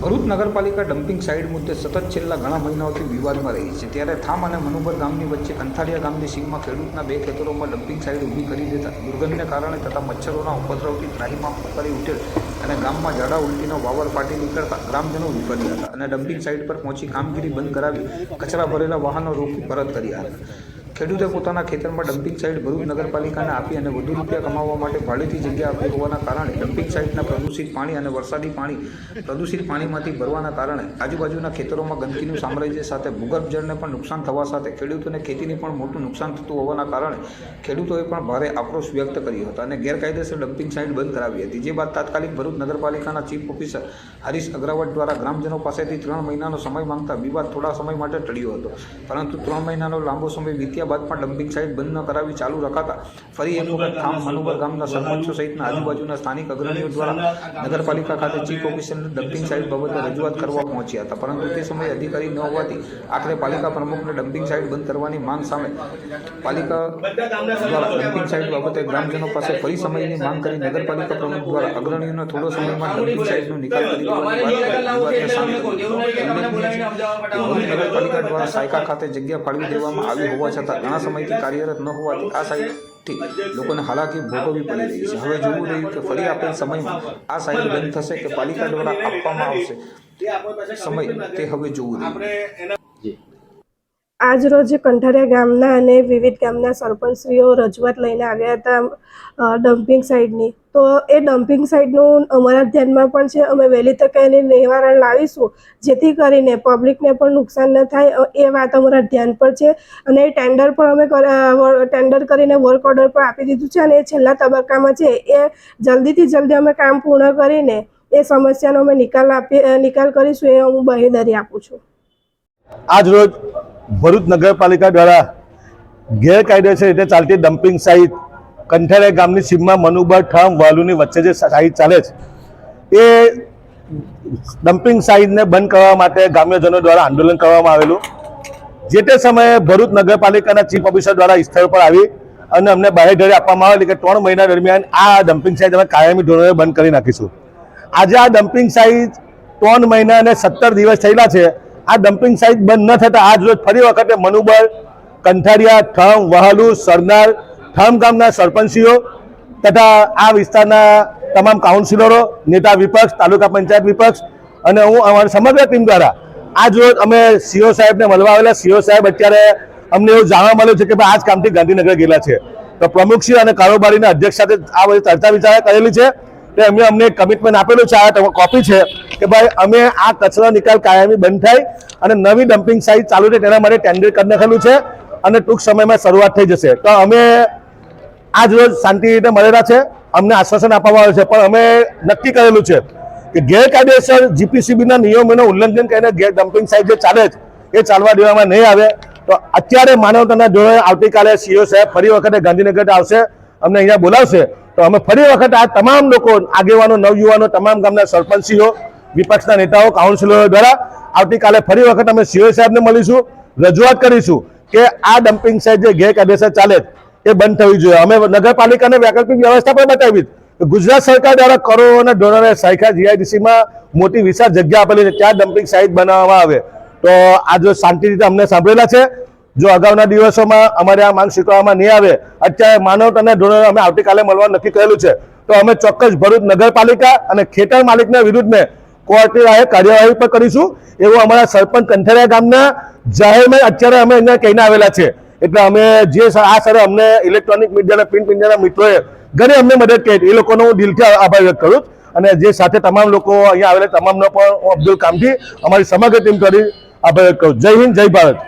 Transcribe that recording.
ભરૂચ નગરપાલિકા dumping site મુદ્દે સતત છેલ્લા ઘણા મહિનાઓથી વિવાદમાં રહી છે. ત્યારે થામ અને મનુબર ગામની વચ્ચે કંથાળિયા ગામની સીમમાં ખેડૂતના બે ખેતરોમાં ડમ્પિંગ સાઇટ ઊભી કરી દેતા દુર્ગંધને કારણે તથા મચ્છરોના ઉપદ્રવથી ત્રાહીમાં કરી ઉઠેલ અને ગામમાં ઝાડા ઉલટીનો વાવર ફાટી નીકળતા ગ્રામજનો વિફર્યા હતા અને ડમ્પિંગ સાઇટ પર પહોંચી કામગીરી બંધ કરાવી કચરા ભરેલા વાહનો રોકી પરત કર્યા હતા ખેડૂતે પોતાના ખેતરમાં ડમ્પિંગ સાઇટ ભરૂચ નગરપાલિકાને આપી અને વધુ રૂપિયા કમાવવા માટે ભાડેથી જગ્યા આપી હોવાના કારણે ડમ્પિંગ સાઇટના પ્રદૂષિત પાણી અને વરસાદી પાણી પ્રદૂષિત પાણીમાંથી ભરવાના કારણે આજુબાજુના ખેતરોમાં ગંદકીનું સામ્રાજ્ય સાથે ભૂગર્ભ જળને પણ નુકસાન થવા સાથે ખેડૂતોને ખેતીને પણ મોટું નુકસાન થતું હોવાના કારણે ખેડૂતોએ પણ ભારે આક્રોશ વ્યક્ત કર્યો હતો અને ગેરકાયદેસર ડમ્પિંગ સાઇટ બંધ કરાવી હતી. જે બાદ તાત્કાલિક ભરૂચ નગરપાલિકાના ચીફ ઓફિસર હરીશ અગ્રવાલ દ્વારા ગ્રામજનો પાસેથી ત્રણ મહિનાનો સમય માંગતા વિવાદ થોડા સમય માટે ટળ્યો હતો. પરંતુ ત્રણ મહિનાનો લાંબો સમય વીત્યા બાદ પણ ડમ્પિંગ સાઇટ બંધ ન કરાવી ચાલુ રખાતા. ફરી એક વખત ખામ મનુબર ગામના સરપંચો સહિતના આજુબાજુના સ્થાનિક અગ્રણીઓ દ્વારા નગરપાલિકા ખાતે ચીફ ઓફિસરને ડમ્પિંગ સાઇટ બાબતે રજૂઆત કરવા પહોંચ્યા હતા. પરંતુ તે સમયે અધિકારી ન હોવાથી આખરે પાલિકા પ્રમુખને ડમ્પિંગ સાઇટ બંધ કરવાની માંગ સામે પાલિકા દ્વારા ડમ્પિંગ સાઇટ બાબતે ગ્રામજનો પાસે ફરી સમયની માંગ કરી નગરપાલિકા પ્રમુખ દ્વારા અગ્રણીઓને થોડો સમયમાં ડમ્પિંગ સાઇટનો નિકાલ કરી કર્યો. નગરપાલિકા દ્વારા સાયકા ખાતે જગ્યા ફાળવી દેવામાં આવી હોવા છતાં ઘણા સમયથી કાર્યરત ન હોવાથી આ સાઇટથી લોકોને હાલાકી ભોગવવી પડી રહી છે. હવે જોવું રહ્યું કે ફરી આપેલ સમયમાં આ સાઇટ બંધ થશે કે પાલિકા દ્વારા આપવામાં આવશે? સમય તે હવે જોવું રહ્યું. આજ રોજ કંઠારિયા ગામના અને વિવિધ ગામના સરપંચશ્રીઓ રજૂઆત લઈને આવ્યા હતા ડમ્પિંગ સાઇડની તો એ ડમ્પિંગ સાઇડનું અમારા ધ્યાનમાં પણ છે, અમે વહેલી તકે એની નિવારણ લાવીશું, જેથી કરીને પબ્લિકને પણ નુકસાન ન થાય એ વાત અમારા ધ્યાન પર છે. અને એ ટેન્ડર પણ અમે ટેન્ડર કરીને વર્ક ઓર્ડર પણ આપી દીધું છે અને એ છેલ્લા તબક્કામાં છે, એ જલ્દીથી જલ્દી અમે કામ પૂર્ણ કરીને એ સમસ્યાનો અમે નિકાલ આપી નિકાલ કરીશું, એ હું બહેદારી આપું છું. આજ ભરૂચ નગરપાલિકા દ્વારા ગેરકાયદેસર રીતે ચાલતી ડમ્પિંગ સાઇટ કંઠેરા ગામની સીમમાં મનુબર ઠામ વાલુની વચ્ચે જે સાઇટ ચાલે છે, એ ડમ્પિંગ સાઇટને બંધ કરવા માટે ગ્રામ્યજનો દ્વારા આંદોલન કરવામાં આવેલું. જે તે સમયે ભરૂચ નગરપાલિકાના ચીફ ઓફિસર દ્વારા સ્થળ પર આવી અને અમને બાહેધરી આપવામાં આવેલી કે ત્રણ મહિના દરમિયાન આ ડમ્પિંગ સાઇટ અમે કાયમી ધોરણે બંધ કરી નાખીશું. આજે આ ડમ્પિંગ સાઇટ ત્રણ મહિના અને સત્તર દિવસ થયેલા છે. આ ડમ્પિંગ સાઇટ બંધ ન થતા આજ રોજ ફરી વખતે મનુબળ કંઠારિયા ઠમ, વહાલુ, સરનાર, ઠમ ગામના સરપંચીઓ તથા આ વિસ્તારના તમામ કાઉન્સિલરો નેતા વિપક્ષ, તાલુકા પંચાયત વિપક્ષ અને હું અમારી સમગ્ર ટીમ દ્વારા આજ રોજ અમે સીઓ સાહેબને મળવા આવેલા. સીઓ સાહેબ અત્યારે અમને એવું જાણવા મળ્યું છે કે ભાઈ આજ કામથી ગાંધીનગર ગયેલા છે. તો પ્રમુખશ્રી અને કારોબારીના અધ્યક્ષ સાથે આ બધી ચર્ચા વિચારણા કરેલી છે. તે એમણે અમને કમિટમેન્ટ આપેલું છે. આ કોપી છે કે ભાઈ, અમે આ કચરા નિકાલ કાયમી બંધ થાય અને નવી ડમ્પિંગ સાઇટ ચાલુ છે તેના માટે ટેન્ડર કરી નાખેલું છે અને ટૂંક સમયમાં શરૂઆત થઈ જશે. તો અમે આજ રોજ શાંતિ રીતે મળેલા છે. અમને આશ્વાસન આપવામાં આવ્યું છે. પણ અમે નક્કી કરેલું છે કે ગેરકાયદેસર જીપીસીબીના નિયમોનું ઉલ્લંઘન કરીને ગેર ડમ્પિંગ સાઇટ જે ચાલે છે, એ ચાલવા દેવામાં નહીં આવે. તો અત્યારે માનવતાના ધોરણે આવતીકાલે સીઓ સાહેબ ફરી વખતે ગાંધીનગર આવશે. અમને અહીંયા બોલાવશે. તો અમે ફરી વખત આ તમામ લોકો, આગેવાનો, નવયુવાનો, તમામ ગામના સરપંચીઓ, વિપક્ષના નેતાઓ કાઉન્સિલરો દ્વારા આવતીકાલે ફરી વખત અમે સીઓ સાહેબને મળીશું, રજૂઆત કરીશું કે આ ડમ્પિંગ સાઇટ જે ગેરકાયદેસર ચાલે એ બંધ થવી જોઈએ. અમે નગરપાલિકાને વૈકલ્પિક વ્યવસ્થા પણ બતાવી ગુજરાત સરકાર દ્વારા કરોડોના ડોલરે સાયખા જીઆઈડીસીમાં મોટી વિશાળ જગ્યા આપેલી છે, ત્યાં ડમ્પિંગ સાઇટ બનાવવામાં આવે. તો આ જો શાંતિ રીતે અમને સાંભળેલા છે જો અગાઉના દિવસોમાં અમારે આ માંગ સ્વીકારવામાં નહીં આવે, અત્યારે માનવ અને ધોરણ અમે આવતીકાલે મળવા નક્કી કરેલું છે. તો અમે ચોક્કસ ભરૂચ નગરપાલિકા અને ખેતર માલિકના વિરુદ્ધમાં કોર્ટની રાહે કાર્યવાહી પણ કરીશું. એવું અમારા સરપંચ કંઠેરિયા ગામના જાહેરમાં અત્યારે અમે અહીંયા કહીને આવેલા છે. એટલે અમે જે આ સર અમને ઇલેક્ટ્રોનિક મીડિયાના પ્રિન્ટ મીડિયાના મિત્રોએ ઘરે અમને મદદ કરી એ લોકોનો હું દિલથી આભાર વ્યક્ત કરું અને જે સાથે તમામ લોકો અહીંયા આવેલા, તમામનો પણ હું અબ્દુલ કામથી અમારી સમગ્ર ટીમ કરી આભાર વ્યક્ત કરું જય હિન્દ, જય ભારત.